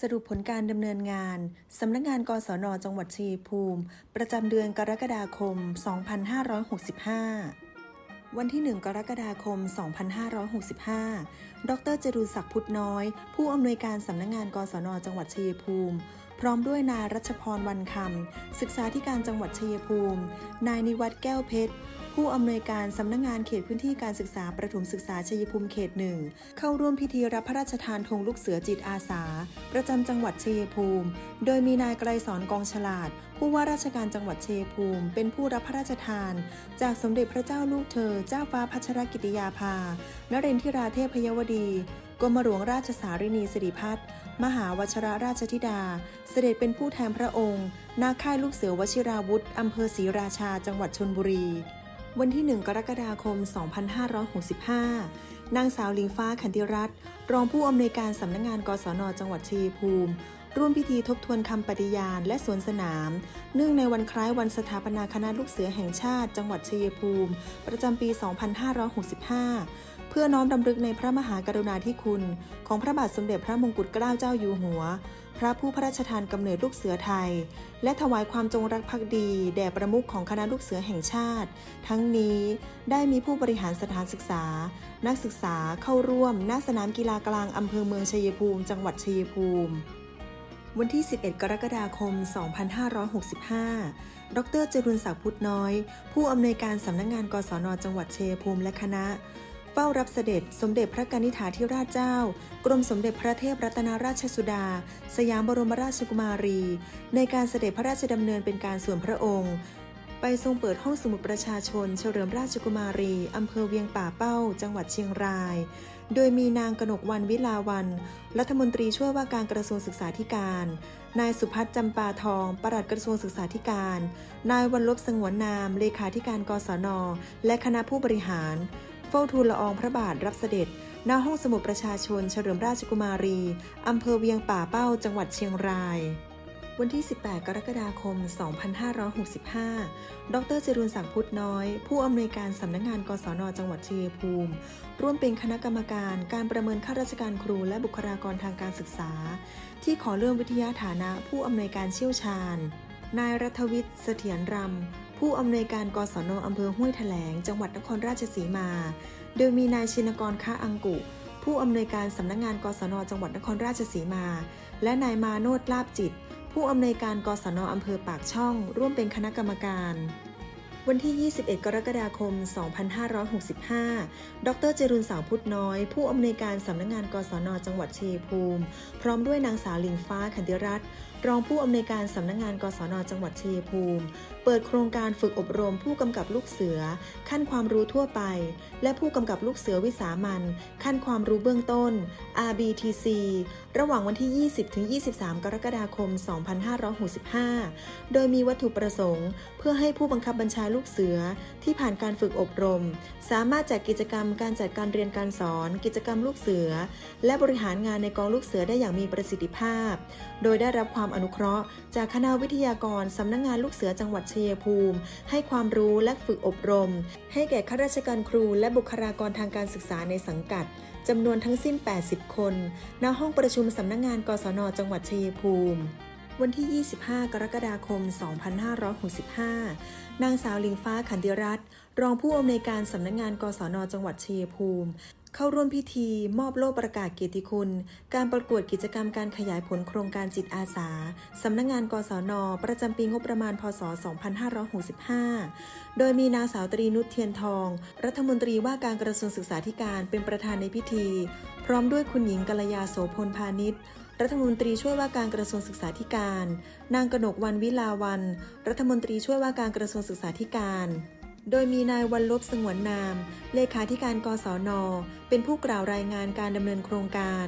สรุปผลการดำเนินงาน สำนักงานกศนจังหวัดชัยภูมิ ประจำเดือนกรกฎาคม 2565 วันที่ 1 กรกฎาคม 2565 ดรจรุศักดิ์พุทธน้อย ผู้อำนวยการสำนักงานกศนจังหวัดชัยภูมิ พร้อมด้วยนายรัชพรวันคำศึกษาธิการจังหวัดชัยภูมิ นายนิวัฒน์แก้วเพชร ผู้อำนวยการสำนักงานเขตพื้นที่การศึกษาประถมศึกษาชัยภูมิเขตหนึ่งเข้าร่วมพิธีรับพระราชทานธงลูกเสือจิตอาสา ประจำจังหวัดชัยภูมิ โดยมีนายไกรสอนกองฉลาด ผู้ว่าราชการจังหวัดชัยภูมิ เป็นผู้รับพระราชทาน จากสมเด็จพระเจ้าลูกเธอ เจ้าฟ้าพัชรกิติยาภานเรนทิราเทพยวดีกรมหลวงราชสารินีสิริพัฒน์มหาวชรราชธิดา เสด็จเป็นผู้แทนพระองค์ณค่ายลูกเสือวชิราวุธอำเภอศรีราชาจังหวัดชนบุรี วันที่ 1 กรกฎาคม 2565 นางสาวลิงฟ้าขันติรัตน์รองผู้อำนวยการสำนักงงานกศนจังหวัดชัยภูมิ ร่วมพิธีทบทวนคำปฏิญาณและสวนสนาม เนื่องในวันคล้ายวันสถาปนาคณะลูกเสือแห่งชาติ จังหวัดชัยภูมิ ประจำปี 2565 เพื่อน้อมรำลึกในพระมหากรุณาธิคุณ ของพระบาทสมเด็จพระมงกุฎเกล้าเจ้าอยู่หัว พระผู้พระราชทานกำเนิดลูกเสือไทย และถวายความจงรักภักดี แด่ประมุขของคณะลูกเสือแห่งชาติ ทั้งนี้ได้มีผู้บริหารสถานศึกษา นักศึกษาเข้าร่วมณสนามกีฬากลางอำเภอเมืองชัยภูมิ จังหวัดชัยภูมิวันที่ 11 กรกฎาคม 2565 ดรเจรุนศักดิ์พุทธน้อย ผู้อำนวยการสำนักงงาน กศน จังหวัดชัยภูมิและคณะ เฝ้ารับเสด็จสมเด็จพระกนิษฐาธิราชเจ้า กรมสมเด็จพระเทพรัตนราชสุดา สยามบรมราชกุมารี ในการเสด็จพระราชดำเนินเป็นการส่วนพระองค์ ไปทรงเปิดห้องสมุดประชาชน เฉลิมราชกุมารีอำเภอเวียงป่าเป้า จังหวัดเชียงราย โดยมีนางกนกวันวิลาวัน รัฐมนตรีช่วยว่าการกระทรวงศึกษาธิการ นายสุพัฒน์จำปาทอง ปลัดกระทรวงศึกษาธิการ นายวันลบสงวนนาม เลขาธิการกศน และคณะผู้บริหาร เฝ้าทูลละอองพระบาทรับเสด็จ หน้าห้องสมุดประชาชนเฉลิมราชกุมารี อำเภอเวียงป่าเป้า จังหวัดเชียงราย วันที่ 18 กรกฎาคม 2565 ดรจรุนศักดิ์พุทธน้อย ผู้อำนวยการสำนักงงานกศนจังหวัดเชัยภูมิ ร่วมเป็นคณะกรรมการการประเมินข้าราชการครูและบุคลากรทางการศึกษา ที่ขอเลื่อนวิทยาฐานะผู้อำนวยการเชี่ยวชาญนายรัฐวิทย์เสถียรรำ ผู้อำนวยการกศนอำเภอห้วยแถลง จังหวัดนครราชสีมา โดยมีนายชินกรค้าอังกุ ผู้อำนวยการสำนักงงานกศนจังหวัดนครราชสีมา และนายมาโนดลาบจิต ผู้อำนวยการกศนอำเภอปากช่อง ร่วมเป็นคณะกรรมการวันที่ 21 กรกฎาคม 2565 ดรเจรุนสาวพุทธน้อย ผู้อำนวยการสำนักงงานกศน จังหวัดเชัยภูมิ พร้อมด้วยนางสาวลิงฟ้าขันติรัตน์ รองผู้อำนวยการสำนักงงาน กศน จังหวัดชัยภูมิ เปิดโครงการฝึกอบรมผู้กำกับลูกเสือ ขั้นความรู้ทั่วไป และผู้กำกับลูกเสือวิสามันขั้นความรู้เบื้องต้น RBTC ระหว่างวันที่ 20-23 กรกฎาคม 2565 โดยมีวัตถุประสงค์ เพื่อให้ผู้บังคับบัญชาลูกเสือที่ผ่านการฝึกอบรม สามารถจัดกิจกรรมการจัดการเรียนการสอน กิจกรรมลูกเสือ และบริหารงานในกองลูกเสือได้อย่างมีประสิทธิภาพ โดยได้รับความอนุเคราะห์ จากคณะวิทยากรสำนักงงานลูกเสือจังหวัดชัยภูมิ ให้ความรู้และฝึกอบรม ให้แก่ข้าราชการครูและบุคลากรทางการศึกษาในสังกัดจำนวนทั้งสิ้น 80 คน ณ ห้องประชุมสำนักงงานกศนจังหวัดชัยภูมิวันที่ 25 กรกฎาคม 2565 นางสาวลิงฟ้าขันติรัตน์ รองผู้อำนวยการสำนักงงาน กศน จังหวัดชัยภูมิ เข้าร่วมพิธีมอบโล่ประกาศเกียรติคุณ การประกวดกิจกรรมการขยายผลโครงการจิตอาสา สำนักงงานกศน ประจำปีงบประมาณ พศ 2565 โดยมีนางสาวตรีนุชเทียนทอง รัฐมนตรีว่าการกระทรวงศึกษาธิการเป็นประธานในพิธี พร้อมด้วยคุณหญิงกัลยาโสพลพาณิชย์รัฐมนตรีช่วยว่าการกระทรวงศึกษาธิการ นางกนกวันวิลาวัน รัฐมนตรีช่วยว่าการกระทรวงศึกษาธิการ โดยมีนายวันลบสงวนนาม เลขาธิการกศน เป็นผู้กล่าวรายงานการดำเนินโครงการ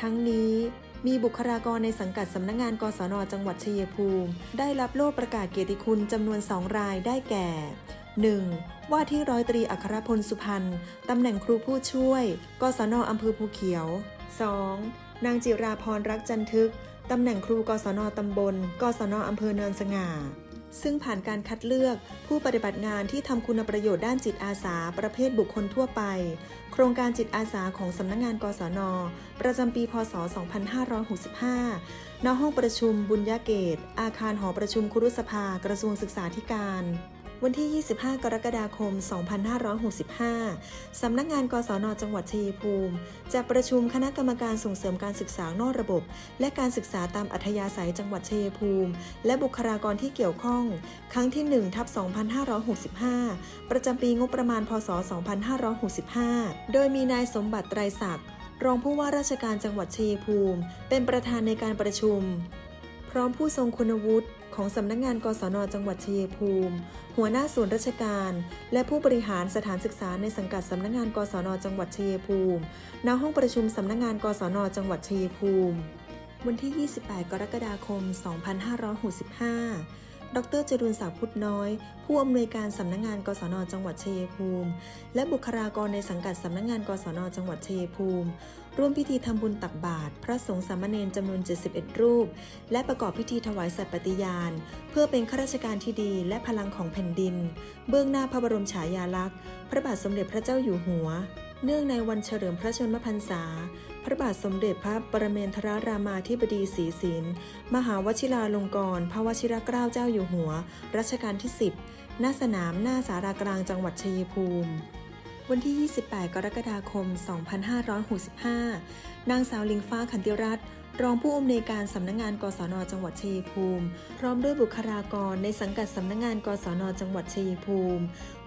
ทั้งนี้มีบุคลากรในสังกัดสำนักงงานกศน จังหวัดชัยภูมิ ได้รับโล่ประกาศเกียรติคุณจำนวน2รายได้แก่ 1. ว่าที่ร้อยตรีอัครพลสุพรรณตำแหน่งครูผู้ช่วย กศนอำเภอภูเขียว 2. นางจิราพรรักจันทึก ตำแหน่งครูกศนตำบล กศนอำเภอเนินสง่า ซึ่งผ่านการคัดเลือกผู้ปฏิบัติงานที่ทำคุณประโยชน์ด้านจิตอาสา ประเภทบุคคลทั่วไป โครงการจิตอาสาของสำนักงงาน กศน ประจำปี พศ 2565 ณ ห้องประชุมบุญญาเกต อาคารหอประชุมครุสภากระทรวงศึกษาธิการ วันที่ 25 กรกฎาคม 2565 สำนักงานกศน จังหวัดชัยภูมิ จะประชุมคณะกรรมการส่งเสริมการศึกษานอกระบบ และการศึกษาตามอัธยาศัยจังหวัดชัยภูมิ และบุคลากรที่เกี่ยวข้อง ครั้งที่1ทับ2565 ประจำปีงบประมาณ พศ 2565 โดยมีนายสมบัติไตรศักดิ์รองผู้ว่าราชการจังหวัดชัยภูมิ เป็นประธานในการประชุม พร้อมผู้ทรงคุณวุฒิ ของสำนักงานกศนจังหวัดชัยภูมิ หัวหน้าส่วนราชการ และผู้บริหารสถานศึกษาในสังกัดสำนักงานกศนจังหวัดชัยภูมิณห้องประชุมสำนักงานกศนจังหวัดชัยภูมิ วันที่ 28 กรกฎาคม 2565 ดรจรุนศักดิ์พุทธน้อย ผู้อำนวยการสำนักงาน กศน จังหวัดชัยภูมิ และบุคลากรในสังกัดสำนักงาน กศน จังหวัดชัยภูมิ ร่วมพิธีทำบุญตักบาตรพระสงฆ์สามเณรจำนวน 71 รูป และประกอบพิธีถวายสัตย์ปฏิญาณ เพื่อเป็นข้าราชการที่ดีและพลังของแผ่นดิน เบื้องหน้าพระบรมฉายาลักษณ์ พระบาทสมเด็จพระเจ้าอยู่หัว เนื่องในวันเฉลิมพระชนมพรรษา พระบาทสมเด็จพระปรเมนทรรามาธิบดีศรีสินมหาวชิราลงกรณ์พระวชิรเกล้าเจ้าอยู่หัว รัชกาลที่ 10 หน้าสนามหน้าสารากลางจังหวัดชัยภูมิ วันที่ 28 กรกฎาคม 2565 นางสาวลิงฟ้าขันติรัตน์รองผู้อำนวยการสำนักงานกศนจังหวัดชัยภูมิ พร้อมด้วยบุคลากรในสังกัดสำนักงานกศนจังหวัดชัยภูมิ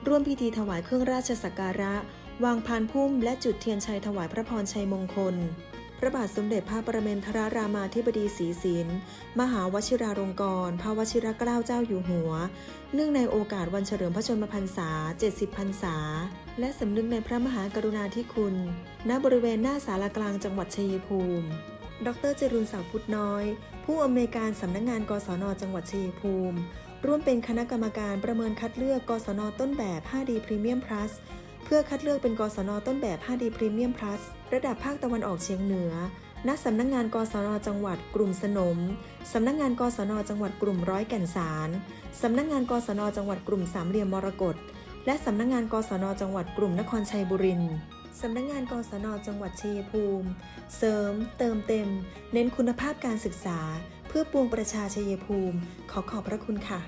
ร่วมพิธีถวายเครื่องราชสักการะ วางพานพุ่มและจุดเทียนชัยถวายพระพรชัยมงคล พระบาทสมเด็จพระปรเมนทรรามาธิบดีศรีสินมหาวชิราลงกรณ์พระวชิรเกล้าเจ้าอยู่หัว เนื่องในโอกาสวันเฉลิมพระชนมพรรษา 70 พรรษา และสำนึกในพระมหากรุณาธิคุณ ณบริเวณหน้าศาลากลางจังหวัดชัยภูมิดรจรุนศักดิ์พุทธน้อย ผู้อำนวยการสำนักงานกศนจังหวัดชัยภูมิ ร่วมเป็นคณะกรรมการประเมินคัดเลือกกศนต้นแบบ 5D Premium Plus เพื่อคัดเลือกเป็นกศนต้นแบบ 5D Premium Plus ระดับภาคตะวันออกเฉียงเหนือ ณ สำนักงานกศนจังหวัดกลุ่มสนม สำนักงานกศนจังหวัดกลุ่มร้อยแก่นสาร สำนักงานกศนจังหวัดกลุ่มสามเหลี่ยมมรกต และสำนักงานกศนจังหวัดกลุ่มนครชัยบุรีสำนักงานกศนจังหวัดชัยภูมิ เสริม เติมเต็ม เน้นคุณภาพการศึกษา เพื่อปวงประชาชัยภูมิ ขอขอบพระคุณค่ะ